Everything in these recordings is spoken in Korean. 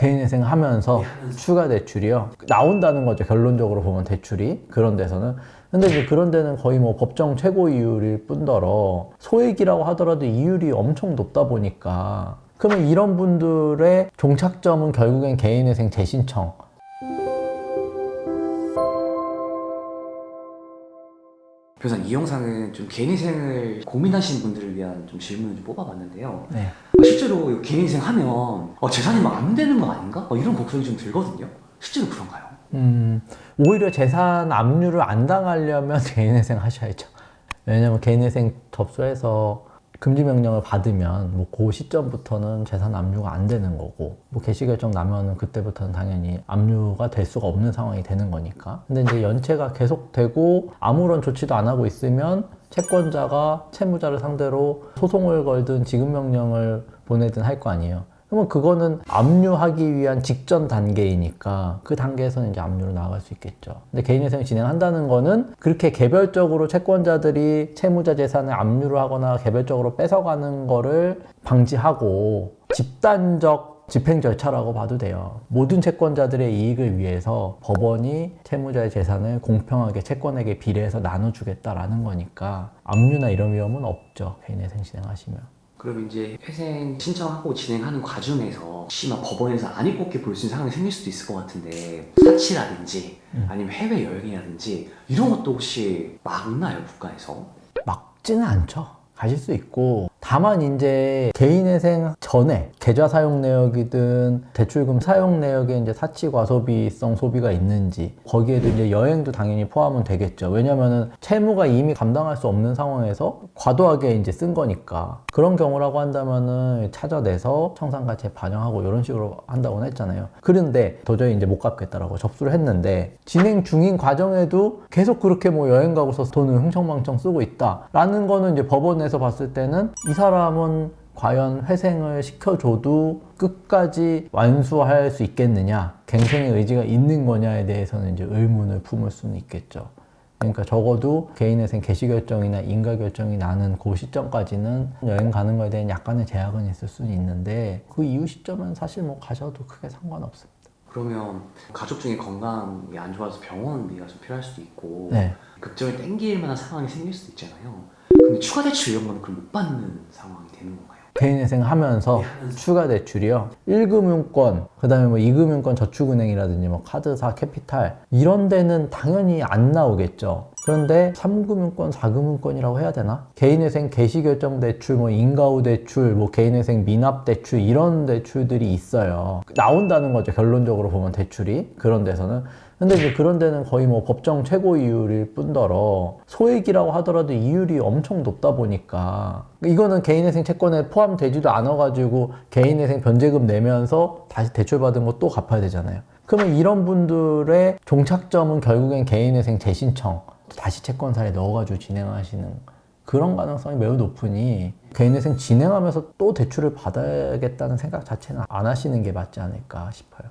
개인회생 하면서 추가 대출이요. 나온다는 거죠. 결론적으로 보면 대출이 그런 데서는. 근데 이제 그런 데는 거의 뭐 법정 최고 이율일 뿐더러 소액이라고 하더라도 이율이 엄청 높다 보니까 그러면 이런 분들의 종착점은 결국엔 개인회생 재신청 그래서 이 영상은 좀 개인회생을 고민하시는 분들을 위한 좀 질문을 좀 뽑아봤는데요. 네. 실제로 이 개인회생 하면 어, 재산이 막 안 되는 거 아닌가? 어, 이런 걱정이 좀 들거든요. 실제로 그런가요? 음, 오히려 재산 압류를 안 당하려면 개인회생 하셔야죠. 왜냐면 개인회생 접수해서 금지 명령을 받으면 뭐 그 시점부터는 재산 압류가 안 되는 거고 뭐 개시 결정 나면은 그때부터는 당연히 압류가 될 수가 없는 상황이 되는 거니까. 근데 이제 연체가 계속되고 아무런 조치도 안 하고 있으면 채권자가 채무자를 상대로 소송을 걸든 지급 명령을 보내든 할 거 아니에요. 그러면 그거는 압류하기 위한 직전 단계이니까 그 단계에서는 이제 압류로 나갈 수 있겠죠. 근데 개인회생을 진행한다는 거는 그렇게 개별적으로 채권자들이 채무자 재산을 압류를 하거나 개별적으로 뺏어가는 거를 방지하고 집단적 집행 절차라고 봐도 돼요. 모든 채권자들의 이익을 위해서 법원이 채무자의 재산을 공평하게 채권에게 비례해서 나눠주겠다라는 거니까 압류나 이런 위험은 없죠. 개인회생 진행하시면. 그럼 이제 회생 신청하고 진행하는 과정에서 혹시나 법원에서 안 입곱게 볼수 있는 상황이 생길 수도 있을 것 같은데 사치라든지 아니면 해외 여행이라든지 이런 것도 혹시 막나요 국가에서? 막지는 않죠. 가실 수 있고 다만 이제 개인회생 전에 계좌 사용 내역이든 대출금 사용 내역에 이제 사치 과소비성 소비가 있는지 거기에도 이제 여행도 당연히 포함은 되겠죠. 왜냐면은 채무가 이미 감당할 수 없는 상황에서 과도하게 이제 쓴 거니까 그런 경우라고 한다면은 찾아내서 청산 가치에 반영하고 이런 식으로 한다고는 했잖아요. 그런데 도저히 이제 못 갚겠다라고 접수를 했는데 진행 중인 과정에도 계속 그렇게 뭐 여행 가고서 돈을 흥청망청 쓰고 있다라는 거는 이제 법원에서 봤을 때는 이 사람은 과연 회생을 시켜줘도 끝까지 완수할 수 있겠느냐, 갱생의 의지가 있는 거냐에 대해서는 이제 의문을 품을 수는 있겠죠. 그러니까 적어도 개인회생 개시 결정이나 인가 결정이 나는 그 시점까지는 여행 가는 거에 대한 약간의 제약은 있을 수는 있는데 그 이후 시점은 사실 뭐 가셔도 크게 상관없습니다. 그러면 가족 중에 건강이 안 좋아서 병원비가 좀 필요할 수도 있고 네. 급정이 땡길 만한 상황이 생길 수도 있잖아요. 근데 추가 대출 이런 거는 그럼 못 받는 상황이 되는 건가요? 개인회생 하면서 추가 대출이요. 1금융권, 그 다음에 뭐 2금융권 저축은행이라든지 뭐 카드사, 캐피탈, 이런 데는 당연히 안 나오겠죠. 그런데 3금융권, 4금융권이라고 해야 되나? 개인회생 개시결정 대출, 뭐 인가후 대출, 뭐 개인회생 미납 대출, 이런 대출들이 있어요. 나온다는 거죠. 결론적으로 보면 대출이. 그런 데서는. 근데 이제 그런 데는 거의 뭐 법정 최고 이율일 뿐더러 소액이라고 하더라도 이율이 엄청 높다 보니까 이거는 개인회생 채권에 포함되지도 않아가지고 개인회생 변제금 내면서 다시 대출받은 거 또 갚아야 되잖아요. 그러면 이런 분들의 종착점은 결국엔 개인회생 재신청 다시 채권사에 넣어가지고 진행하시는 그런 가능성이 매우 높으니 개인회생 진행하면서 또 대출을 받아야겠다는 생각 자체는 안 하시는 게 맞지 않을까 싶어요.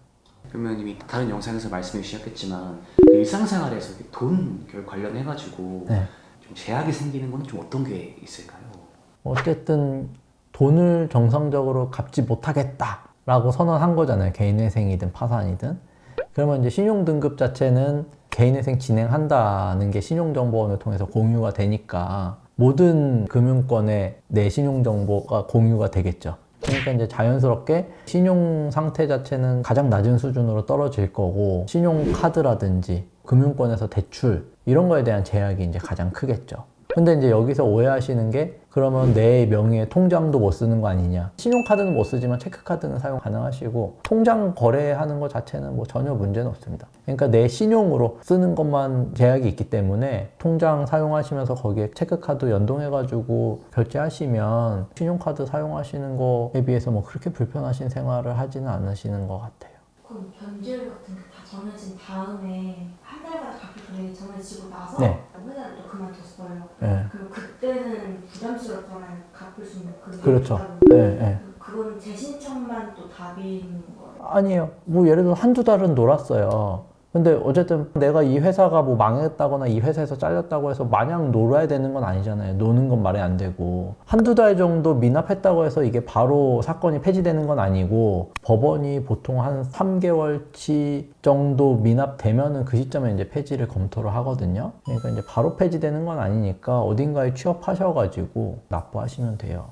그러면 이미 다른 영상에서 말씀해 주셨겠지만 그 일상생활에서 돈 결- 관련해가지고 네. 좀 제약이 생기는 건 좀 어떤 게 있을까요? 어쨌든 돈을 정상적으로 갚지 못하겠다라고 선언한 거잖아요. 개인회생이든 파산이든. 그러면 이제 신용등급 자체는 개인회생 진행한다는 게 신용정보원을 통해서 공유가 되니까 모든 금융권의 내 신용정보가 공유가 되겠죠. 그러니까 이제 자연스럽게 신용 상태 자체는 가장 낮은 수준으로 떨어질 거고 신용 카드라든지 금융권에서 대출 이런 거에 대한 제약이 이제 가장 크겠죠. 근데 이제 여기서 오해하시는 게 그러면 내 명의의 통장도 못 쓰는 거 아니냐. 신용카드는 못 쓰지만 체크카드는 사용 가능하시고 통장 거래하는 것 자체는 뭐 전혀 문제는 없습니다. 그러니까 내 신용으로 쓰는 것만 제약이 있기 때문에 통장 사용하시면서 거기에 체크카드 연동해가지고 결제하시면 신용카드 사용하시는 거에 비해서 뭐 그렇게 불편하신 생활을 하지는 않으시는 것 같아요. 그럼 변제율 같은 게 다 정해진 다음에 갚을 금액이 정해지고 나서 네. 회사를 또 그만뒀어요. 예. 그럼 그때는 부담스럽잖아요. 갚을 수 있는 금액이 그렇죠. 거. 예. 그건 재신청만 또 답인 거예요. 아니에요. 뭐 예를 들어 한두 달은 놀았어요. 근데 어쨌든 내가 이 회사가 뭐 망했다거나 이 회사에서 잘렸다고 해서 마냥 놀아야 되는 건 아니잖아요. 노는 건 말이 안 되고. 한두 달 정도 미납했다고 해서 이게 바로 사건이 폐지되는 건 아니고 법원이 보통 한 3개월치 정도 미납되면은 그 시점에 이제 폐지를 검토를 하거든요. 그러니까 이제 바로 폐지되는 건 아니니까 어딘가에 취업하셔가지고 납부하시면 돼요.